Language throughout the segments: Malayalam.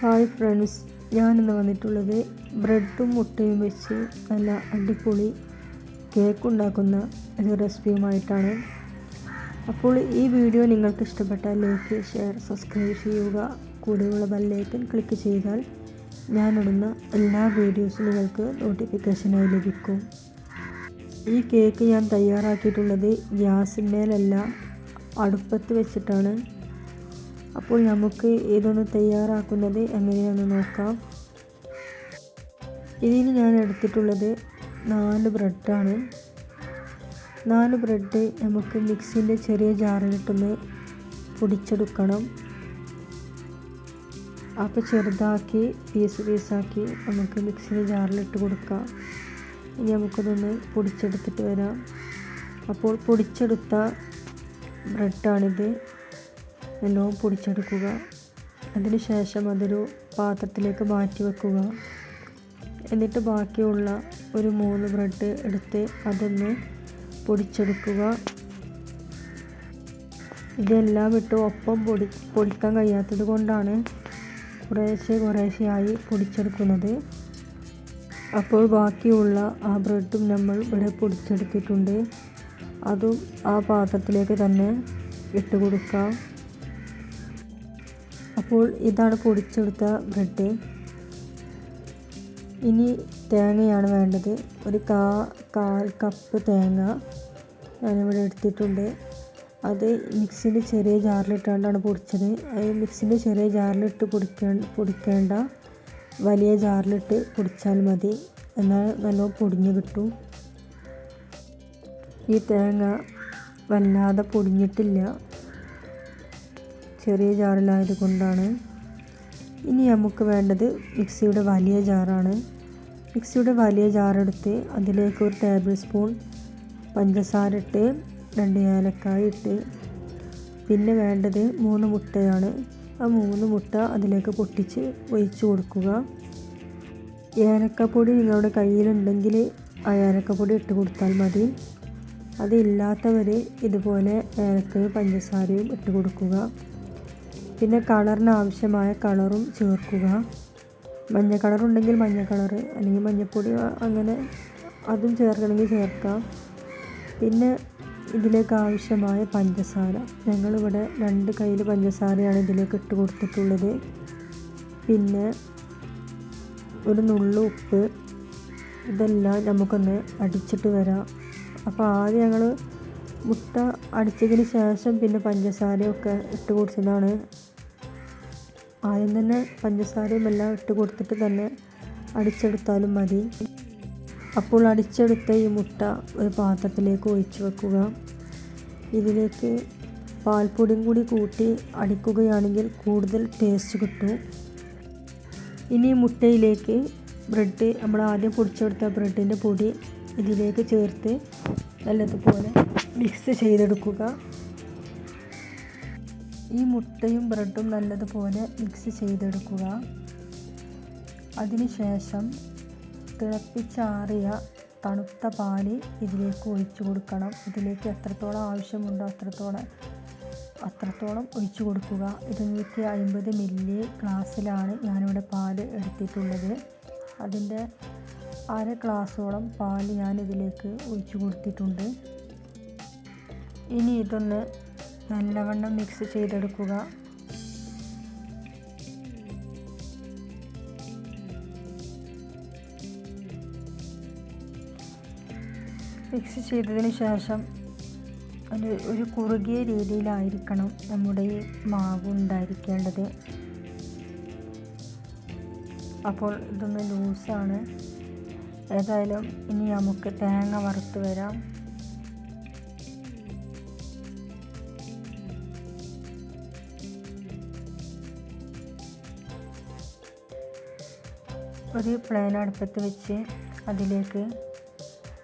ഹായ് ഫ്രണ്ട്സ് ഞാനിന്ന് വന്നിട്ടുള്ളത് ബ്രെഡും മുട്ടയും വെച്ച് നല്ല അടിപൊളി കേക്ക് ഉണ്ടാക്കുന്ന ഒരു റെസിപ്പിയുമായിട്ടാണ്. അപ്പോൾ ഈ വീഡിയോ നിങ്ങൾക്ക് ഇഷ്ടപ്പെട്ടാൽ ലൈക്ക് ഷെയർ സബ്സ്ക്രൈബ് ചെയ്യുക. കൂടെയുള്ള ബെല്ലൈക്കൻ ക്ലിക്ക് ചെയ്താൽ ഞാനിടുന്ന എല്ലാ വീഡിയോസും നിങ്ങൾക്ക് നോട്ടിഫിക്കേഷനായി ലഭിക്കും. ഈ കേക്ക് ഞാൻ തയ്യാറാക്കിയിട്ടുള്ളത് ഗ്യാസിന്മേലല്ല അടുപ്പത്ത് വെച്ചിട്ടാണ്. അപ്പോൾ നമുക്ക് ഇതൊന്ന് തയ്യാറാക്കുന്നത് എങ്ങനെയാണെന്ന് നോക്കാം. ഇതിന് ഞാൻ എടുത്തിട്ടുള്ളത് നാല് ബ്രെഡാണ്. നാല് ബ്രെഡ് നമുക്ക് മിക്സിന്റെ ചെറിയ ജാറിലിട്ടൊന്ന് പൊടിച്ചെടുക്കണം. അപ്പോൾ ചെറുതാക്കി പീസ് പീസാക്കി നമുക്ക് മിക്സിന്റെ ജാറിലിട്ട് കൊടുക്കാം. ഇനി നമുക്കതൊന്ന് പൊടിച്ചെടുത്തിട്ട് വരാം. അപ്പോൾ പൊടിച്ചെടുത്ത ബ്രെഡാണിത്. നല്ലോണം പൊടിച്ചെടുക്കുക. അതിന് ശേഷം അതൊരു പാത്രത്തിലേക്ക് മാറ്റി വെക്കുക. എന്നിട്ട് ബാക്കിയുള്ള ഒരു മൂന്ന് ബ്രെഡ് എടുത്ത് അതൊന്ന് പൊടിച്ചെടുക്കുക. ഇതെല്ലാം ഇട്ട് ഒപ്പം പൊടി പൊടിക്കാൻ കഴിയാത്തത് കൊണ്ടാണ് കുറേശ്ശെ കുറേശ്ശെയായി പൊടിച്ചെടുക്കുന്നത്. അപ്പോൾ ബാക്കിയുള്ള ആ ബ്രെഡും നമ്മൾ ഇവിടെ പൊടിച്ചെടുത്തിട്ടുണ്ട്. അതും ആ പാത്രത്തിലേക്ക് തന്നെ ഇട്ട് കൊടുക്കാം. അപ്പോൾ ഇതാണ് പൊടിച്ചെടുത്ത ബ്രെഡ്. ഇനി തേങ്ങയാണ് വേണ്ടത്. ഒരു കാ കാൽ കപ്പ് തേങ്ങ ഞാനിവിടെ എടുത്തിട്ടുണ്ട്. അത് മിക്സിന്റെ ചെറിയ ജാറിലിട്ടാണ്ടാണ് പൊടിച്ചത്. അത് മിക്സിന്റെ ചെറിയ ജാറിലിട്ട് പൊടിക്കേ പൊടിക്കേണ്ട വലിയ ജാറിലിട്ട് പൊടിച്ചാൽ മതി. എന്നാൽ നല്ല പൊടിഞ്ഞ് കിട്ടും. ഈ തേങ്ങ വല്ലാതെ പൊടിഞ്ഞിട്ടില്ല. ചെറിയ ജാറിലായത് കൊണ്ടാണ്. ഇനി നമുക്ക് വേണ്ടത് മിക്സിയുടെ വലിയ ജാറാണ്. മിക്സിയുടെ വലിയ ജാറെടുത്ത് അതിലേക്ക് ഒരു ടേബിൾ സ്പൂൺ പഞ്ചസാര ഇട്ട് രണ്ട് ഏലക്കായ ഇട്ട്. പിന്നെ വേണ്ടത് മൂന്ന് മുട്ടയാണ്. ആ മൂന്ന് മുട്ട അതിലേക്ക് പൊട്ടിച്ച് ഒഴിച്ചു കൊടുക്കുക. ഏലക്കപ്പൊടി നിങ്ങളുടെ കയ്യിലുണ്ടെങ്കിൽ ആ ഏലക്കപ്പൊടി ഇട്ട് കൊടുത്താൽ മതി. അതില്ലാത്തവർ ഇതുപോലെ ഏലക്കയും പഞ്ചസാരയും ഇട്ട് കൊടുക്കുക. പിന്നെ കളറിന് ആവശ്യമായ കളറും ചേർക്കുക. മഞ്ഞ കളർ ഉണ്ടെങ്കിൽ മഞ്ഞ കളർ അല്ലെങ്കിൽ മഞ്ഞപ്പൊടി അങ്ങനെ അതും ചേർക്കണമെങ്കിൽ ചേർക്കാം. പിന്നെ ഇതിലേക്ക് ആവശ്യമായ പഞ്ചസാര. ഞങ്ങളിവിടെ രണ്ട് കയ്യിൽ പഞ്ചസാരയാണ് ഇതിലേക്ക് ഇട്ട് കൊടുത്തിട്ടുള്ളത്. പിന്നെ ഒരു നുള്ളു ഉപ്പ്. ഇതെല്ലാം നമുക്കൊന്ന് അടിച്ചിട്ട് വരാം. അപ്പോൾ ആദ്യം ഞങ്ങൾ മുട്ട അടിച്ചതിന് ശേഷം പിന്നെ പഞ്ചസാരയൊക്കെ ഇട്ട് കൊടുത്തതാണ്. ആദ്യം തന്നെ പഞ്ചസാരയും എല്ലാം ഇട്ട് കൊടുത്തിട്ട് തന്നെ അടിച്ചെടുത്താലും മതി. അപ്പോൾ അടിച്ചെടുത്ത ഈ മുട്ട ഒരു പാത്രത്തിലേക്ക് ഒഴിച്ച് വെക്കുക. ഇതിലേക്ക് പാൽപ്പൊടിയും കൂടി കൂട്ടി അടിക്കുകയാണെങ്കിൽ കൂടുതൽ ടേസ്റ്റ് കിട്ടും. ഇനി മുട്ടയിലേക്ക് ബ്രെഡ് നമ്മൾ ആദ്യം പൊടിച്ചെടുത്ത ബ്രെഡിന്റെ പൊടി ഇതിലേക്ക് ചേർത്ത് നല്ലതുപോലെ മിക്സ് ചെയ്തെടുക്കുക. ഈ മുട്ടയും ബ്രെഡും നല്ലതുപോലെ മിക്സ് ചെയ്തെടുക്കുക. അതിനുശേഷം തിളപ്പിച്ചാറിയ തണുത്ത പാൽ ഇതിലേക്ക് ഒഴിച്ചു കൊടുക്കണം. ഇതിലേക്ക് എത്രത്തോളം ആവശ്യമുണ്ടോ അത്രത്തോളം അത്രത്തോളം ഒഴിച്ചു കൊടുക്കുക. ഇരുന്നൂറ്റി അൻപത് മില്ലി ഗ്ലാസ്സിലാണ് ഞാനിവിടെ പാൽ എടുത്തിട്ടുള്ളത്. അതിന്റെ അര ഗ്ലാസ്സോളം പാൽ ഞാൻ ഇതിലേക്ക് ഒഴിച്ചു കൊടുത്തിട്ടുണ്ട്. ഇനി ഇതൊന്ന് നല്ലവണ്ണം മിക്സ് ചെയ്തെടുക്കുക. മിക്സ് ചെയ്തതിന് ശേഷം ഒരു ഒരു കുറുകിയ രീതിയിലായിരിക്കണം നമ്മുടെ ഈ മാവ് ഉണ്ടായിരിക്കേണ്ടത്. അപ്പോൾ ഇതൊന്ന് ലൂസാണ് ഏതായാലും ഇനി നമുക്ക് തേങ്ങ വറുത്ത് വരാം. ഒരു പ്ലാൻ അടുപ്പത്ത് വെച്ച് അതിലേക്ക്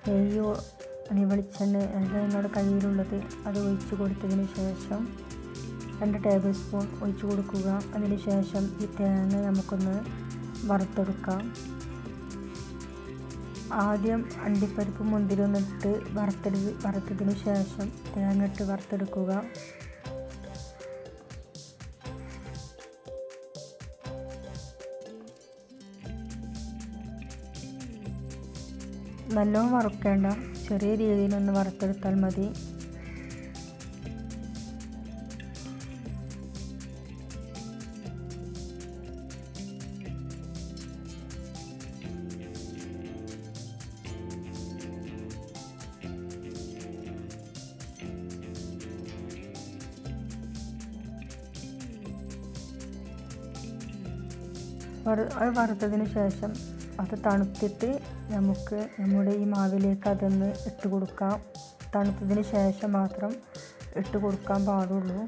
നെയ്യോ അല്ലെങ്കിൽ വെളിച്ചെണ്ണ എന്താ നിങ്ങളുടെ കയ്യിലുള്ളത് അത് ഒഴിച്ച് കൊടുത്തതിന് ശേഷം രണ്ട് ടേബിൾ സ്പൂൺ ഒഴിച്ച് കൊടുക്കുക. അതിന് ശേഷം ഈ തേങ്ങ നമുക്കൊന്ന് വറുത്തെടുക്കാം. ആദ്യം അണ്ടിപ്പരിപ്പ് മുന്തിരി ഒന്നിട്ട് വറുത്തെടു വറുത്തതിന് ശേഷം തേങ്ങ ഇട്ട് നല്ലോണം വറുക്കേണ്ട. ചെറിയ രീതിയിലൊന്ന് വറുത്തെടുത്താൽ മതി. അത് വറുത്തതിന് ശേഷം അത് തണുത്തിട്ട് നമുക്ക് നമ്മുടെ ഈ മാവിലേക്ക് അതൊന്ന് ഇട്ട് കൊടുക്കാം. തണുത്തതിന് ശേഷം മാത്രം ഇട്ട് കൊടുക്കാൻ പാടുള്ളൂ.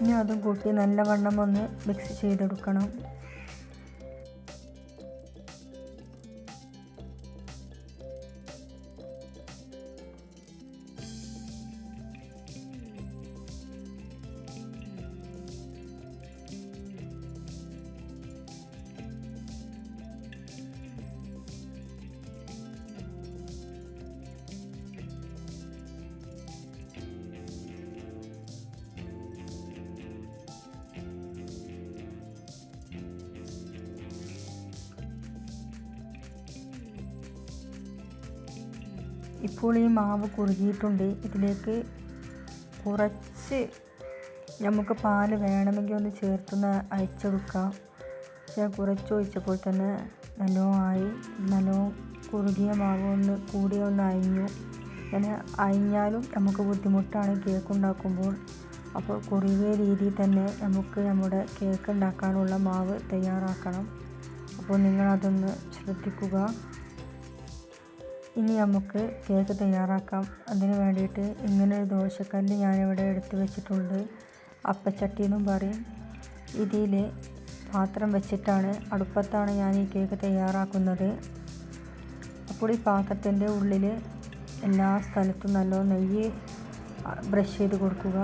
ഇനി അതും കൂട്ടി നല്ലവണ്ണം ഒന്ന് മിക്സ് ചെയ്തെടുക്കണം. ഇപ്പോൾ ഈ മാവ് കുറുകിയിട്ടുണ്ട്. ഇതിലേക്ക് കുറച്ച് നമുക്ക് പാൽ വേണമെങ്കിൽ ഒന്ന് ചേർത്തൊന്ന് അയച്ചെടുക്കാം പക്ഷേ കുറച്ച് ഒഴിച്ചപ്പോൾ തന്നെ നല്ലോണം ആയി. നല്ലോണം കുറുകിയ മാവ് ഒന്ന് കൂടി ഒന്ന് അയഞ്ഞു അങ്ങനെ അയഞ്ഞാലും നമുക്ക് ബുദ്ധിമുട്ടാണ് കേക്ക് ഉണ്ടാക്കുമ്പോൾ. അപ്പോൾ കുറുകിയ രീതിയിൽ തന്നെ നമുക്ക് നമ്മുടെ കേക്ക് ഉണ്ടാക്കാനുള്ള മാവ് തയ്യാറാക്കണം. അപ്പോൾ നിങ്ങളതൊന്ന് ശ്രദ്ധിക്കുക. ഇനി നമുക്ക് കേക്ക് തയ്യാറാക്കാം. അതിന് വേണ്ടിയിട്ട് ഇങ്ങനൊരു ദോശക്കല്ല് ഞാനിവിടെ എടുത്ത് വെച്ചിട്ടുണ്ട്. അപ്പച്ചട്ടി എന്നും പറയും. ഇതിൽ പാത്രം വെച്ചിട്ടാണ് അടുപ്പത്താണ് ഞാൻ ഈ കേക്ക് തയ്യാറാക്കുന്നത്. അപ്പോൾ ഈ പാത്രത്തിന്റെ ഉള്ളിൽ എല്ലാ സ്ഥലത്തും നല്ലോണം നെയ്യ് ബ്രഷ് ചെയ്ത് കൊടുക്കുക.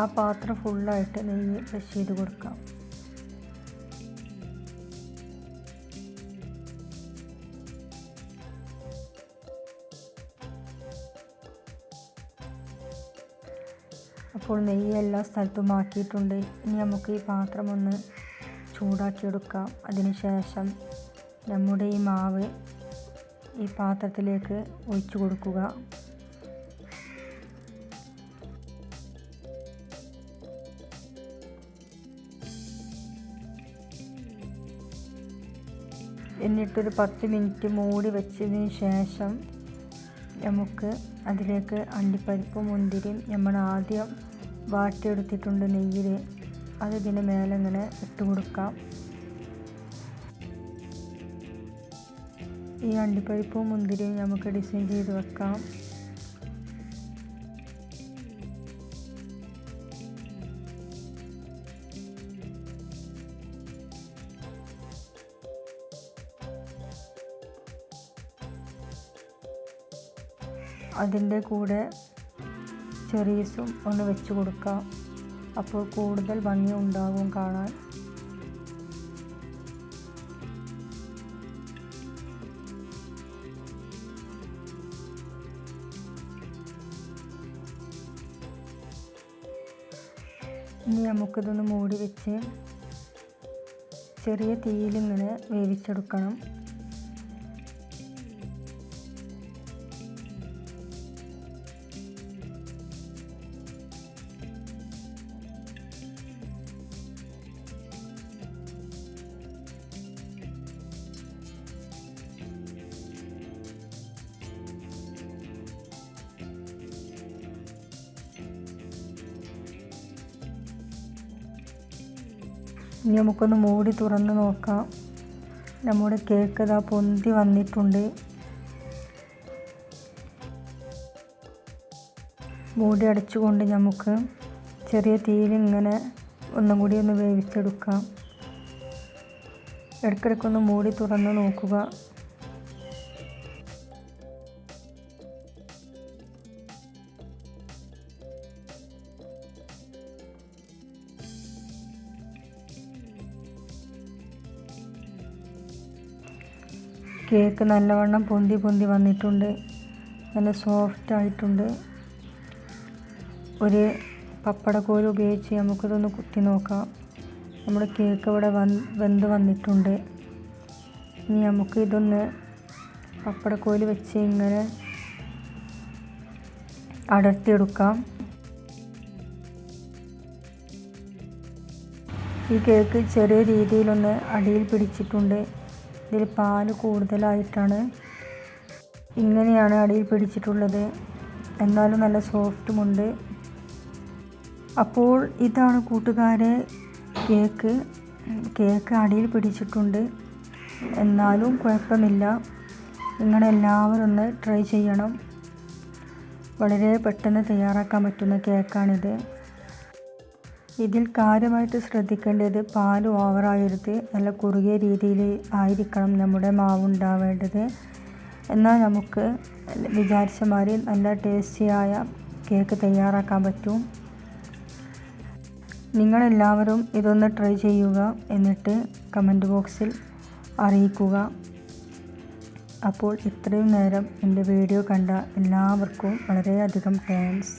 ആ പാത്രം ഫുള്ളായിട്ട് നെയ്യ് ബ്രഷ് ചെയ്ത് കൊടുക്കാം. അപ്പോൾ നെയ്യ് എല്ലാ സ്ഥലത്തും ആക്കിയിട്ടുണ്ട്. ഇനി നമുക്ക് ഈ പാത്രം ഒന്ന് ചൂടാക്കിയെടുക്കാം അതിനുശേഷം നമ്മുടെ ഈ മാവ് ഈ പാത്രത്തിലേക്ക് ഒഴിച്ചു കൊടുക്കുക. എന്നിട്ടൊരു പത്ത് മിനിറ്റ് മൂടി വെച്ചതിന് ശേഷം നമുക്ക് അതിലേക്ക് അണ്ടിപ്പരിപ്പും മുന്തിരിയും നമ്മൾ ആദ്യം വാട്ടിയെടുത്തിട്ടുണ്ട് നെയ്യിൽ അത് ഇതിന് മേലെ ഇങ്ങനെ ഇട്ട് കൊടുക്കാം. ഈ അണ്ടിപ്പരിപ്പും മുന്തിരിയും നമുക്ക് ഡിസൈൻ ചെയ്ത് വെക്കാം. അതിന്റെ കൂടെ ചെറീസും ഒന്ന് വെച്ച് കൊടുക്കാം. അപ്പോൾ കൂടുതൽ ഭംഗി ഉണ്ടാകും കാണാൻ. ഇനി നമുക്കിതൊന്ന് മൂടി വെച്ച് ചെറിയ തീയിലിങ്ങനെ വേവിച്ചെടുക്കണം. ഇനി നമുക്കൊന്ന് മൂടി തുറന്ന് നോക്കാം. നമ്മുടെ കേക്ക് ഇതാ പൊന്തി വന്നിട്ടുണ്ട്. മൂടി അടച്ചുകൊണ്ട് നമുക്ക് ചെറിയ തീയിൽ ഇങ്ങനെ ഒന്നും കൂടി ഒന്ന് വേവിച്ചെടുക്കാം. ഇടയ്ക്കിടയ്ക്കൊന്ന് മൂടി തുറന്ന് നോക്കുക. കേക്ക് നല്ലവണ്ണം പൊന്തി പൊന്തി വന്നിട്ടുണ്ട്. നല്ല സോഫ്റ്റ് ആയിട്ടുണ്ട്. ഒരു പപ്പടക്കോൽ ഉപയോഗിച്ച് നമുക്കിതൊന്ന് കുത്തി നോക്കാം. നമ്മുടെ കേക്ക് ഇവിടെ വെന്ത് വന്നിട്ടുണ്ട്. ഇനി നമുക്ക് ഇതൊന്ന് പപ്പടക്കോൽ വെച്ച് ഇങ്ങനെ അടർത്തിയെടുക്കാം. ഈ കേക്ക് ചെറിയ രീതിയിലൊന്ന് അടിയിൽ പിടിച്ചിട്ടുണ്ട്. ഇതിൽ പാൽ കൂടുതലായിട്ടാണ് ഇങ്ങനെയാണ് അടിയിൽ പിടിച്ചിട്ടുള്ളത്. എന്നാലും നല്ല സോഫ്റ്റുമുണ്ട്. അപ്പോൾ ഇതാണ് കൂട്ടുകാരെ കേക്ക്. കേക്ക് അടിയിൽ പിടിച്ചിട്ടുണ്ട്. എന്നാലും കുഴപ്പമില്ല. നിങ്ങളെല്ലാവരും ഒന്ന് ട്രൈ ചെയ്യണം. വളരെ പെട്ടെന്ന് തയ്യാറാക്കാൻ പറ്റുന്ന കേക്കാണിത്. ഇതിൽ കാര്യമായിട്ട് ശ്രദ്ധിക്കേണ്ടത് പാൽ ഓവറായരുത് നല്ല കുറുകിയ രീതിയിൽ ആയിരിക്കണം നമ്മുടെ മാവ് ഉണ്ടാവേണ്ടത് എന്നാൽ നമുക്ക് വിചാരിച്ച മാതിരി നല്ല ടേസ്റ്റിയായ കേക്ക് തയ്യാറാക്കാൻ പറ്റും. നിങ്ങളെല്ലാവരും ഇതൊന്ന് ട്രൈ ചെയ്യുക എന്നിട്ട് കമന്റ് ബോക്സിൽ അറിയിക്കുക. അപ്പോൾ ഇത്രയും നേരം എന്റെ വീഡിയോ കണ്ട എല്ലാവർക്കും വളരെയധികം താങ്ക്സ്